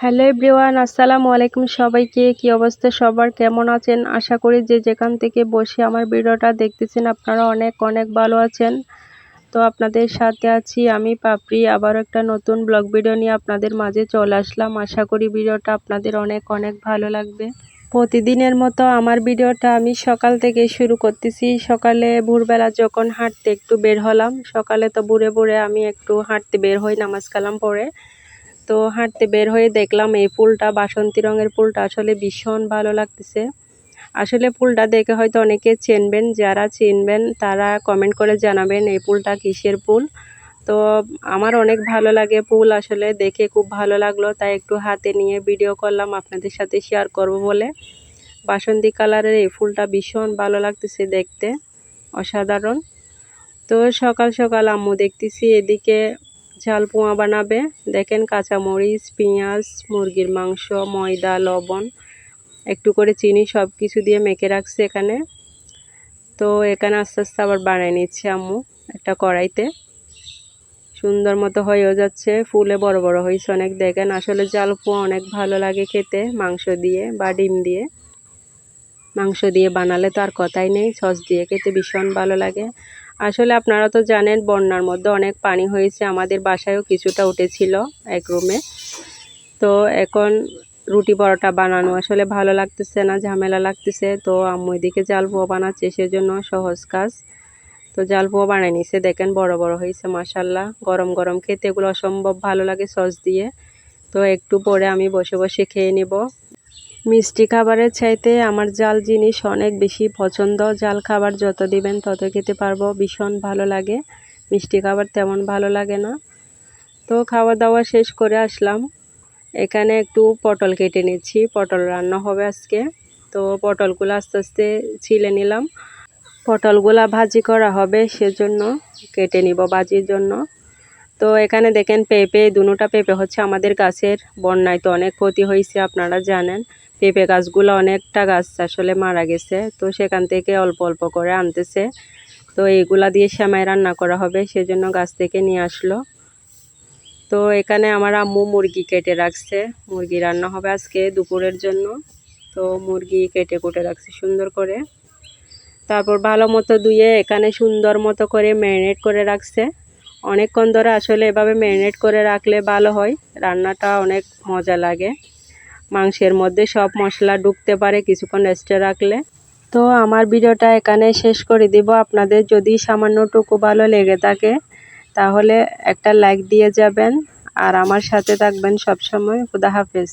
Hello everyone, আসসালামু আলাইকুম সবাইকে। কি অবস্থা? সবার কেমন আছেন? আশা করি যে যেখান থেকে বসে আমার ভিডিওটা দেখতেছেন, আপনারা অনেক অনেক ভালো আছেন। তো আপনাদের সাথে আছি আমি, পাপড়ি। আবার একটা নতুন ব্লগ ভিডিও নিয়ে আপনাদের মাঝে চলে আসলাম। আশা করি ভিডিওটা আপনাদের অনেক অনেক ভালো লাগবে। প্রতিদিনের মতো আমার ভিডিওটা আমি সকাল থেকে শুরু করতেছি। সকালে ভোরবেলা যখন হাঁটতে একটু বের হলাম, সকালে তো বুড়ে বুড়ে আমি একটু হাঁটতে বের হই নামাজ কালাম পরে তো হাঁটতে বের হয়ে দেখলাম এই ফুলটা, বাসন্তী রঙের ফুলটা আসলে ভীষণ ভালো লাগতেছে। আসলে ফুলটা দেখে হয়তো অনেকে চিনবেন, যারা চিনবেন তারা কমেন্ট করে জানাবেন এই ফুলটা কিসের ফুল। তো আমার অনেক ভালো লাগে ফুল আসলে দেখে, খুব ভালো লাগল, তাই একটু হাতে নিয়ে ভিডিও করলাম আপনাদের সাথে শেয়ার করব বলে। বাসন্তী কালারের এই ফুলটা ভীষণ ভালো লাগতেছে দেখতে, অসাধারণ। তো সকাল সকাল আম্মু দেখতেছি এদিকে ঝাল পোয়া বানাবে। দেখেন কাঁচামরিচ, পেঁয়াজ, মুরগির মাংস, ময়দা, লবণ, একটু করে চিনি সব কিছু দিয়ে মেখে রাখছে এখানে। তো এখানে আস্তে আস্তে আবার বানিয়ে নিচ্ছে আম্মু একটা কড়াইতে। সুন্দর মতো হয়েও যাচ্ছে, ফুলে বড় বড় হয়েছে অনেক। দেখেন আসলে জাল পোয়া অনেক ভালো লাগে খেতে, মাংস দিয়ে বা ডিম দিয়ে। মাংস দিয়ে বানালে তো আর কথাই নেই, সস দিয়ে খেতে ভীষণ ভালো লাগে। আসলে আপনারা তো জানেন, বন্যার মধ্যে অনেক পানি হয়েছে, আমাদের বাসায়ও কিছুটা উঠেছিল এক রুমে। তো এখন রুটি পরোটা বানানো আসলে ভালো লাগতেছে না, ঝামেলা লাগতেছে। তো আম্মু এদিকে জাল পোয়া বানাচ্ছে, সেজন্য সহজ কাজ। তো জাল পোয়া বানিয়ে নিছে, দেখেন বড় বড় হয়েছে মাসাল্লাহ গরম গরম খেতে এগুলো অসম্ভব ভালো লাগে সস দিয়ে। তো একটু পরে আমি বসে বসে খেয়ে নেব। মিষ্টি খাবারের চাইতে আমার জাল জিনিস অনেক বেশি পছন্দ। জাল খাবার যত দিবেন তত খেতে পারব, ভীষণ ভালো লাগে। মিষ্টি খাবার তেমন ভালো লাগে না। তো খাওয়া দাওয়া শেষ করে আসলাম। এখানে একটু পটল কেটে নিচ্ছি। পটল রান্না হবে আজকে। তো পটলগুলো আস্তে আস্তে ছিলে নিলাম। পটলগুলা ভাজি করা হবে, সেজন্য কেটে নিব ভাজির জন্য। তো এখানে দেখেন পেঁপে, দুটা পেঁপে হচ্ছে আমাদের গাছের বন্যায়, তো অনেক ক্ষতি হয়েছে আপনারা জানেন। পেঁপে গাছগুলো অনেকটা গাছ আসলে মারা গেছে, তো সেখান থেকে অল্প অল্প করে আনতেছে। তো এইগুলা দিয়ে শ্যামাই রান্না করা হবে, সেজন্য গাছ থেকে নিয়ে আসলো। তো এখানে আমার আম্মু মুরগি কেটে রাখছে, মুরগি রান্না হবে আজকে দুপুরের জন্য। তো মুরগি কেটে কুটে রাখছে সুন্দর করে। তারপর ভালো মতো ধুয়ে এখানে সুন্দর মতো করে ম্যারিনেট করে রাখছে। অনেকক্ষণ ধরে আসলে এভাবে ম্যারিনেট করে রাখলে ভালো হয়। রান্নাটা অনেক মজা লাগে। মাংসের মধ্যে সব মশলা ঢুকতে পারে কিছুক্ষণ রেস্টে রাখলে। তো আমার ভিডিওটা এখানে শেষ করে দিব। আপনাদের যদি সামান্যটুকু ভালো লেগে থাকে, তাহলে একটা লাইক দিয়ে যাবেন। আর আমার সাথে থাকবেন সবসময়। খুদা হাফেজ।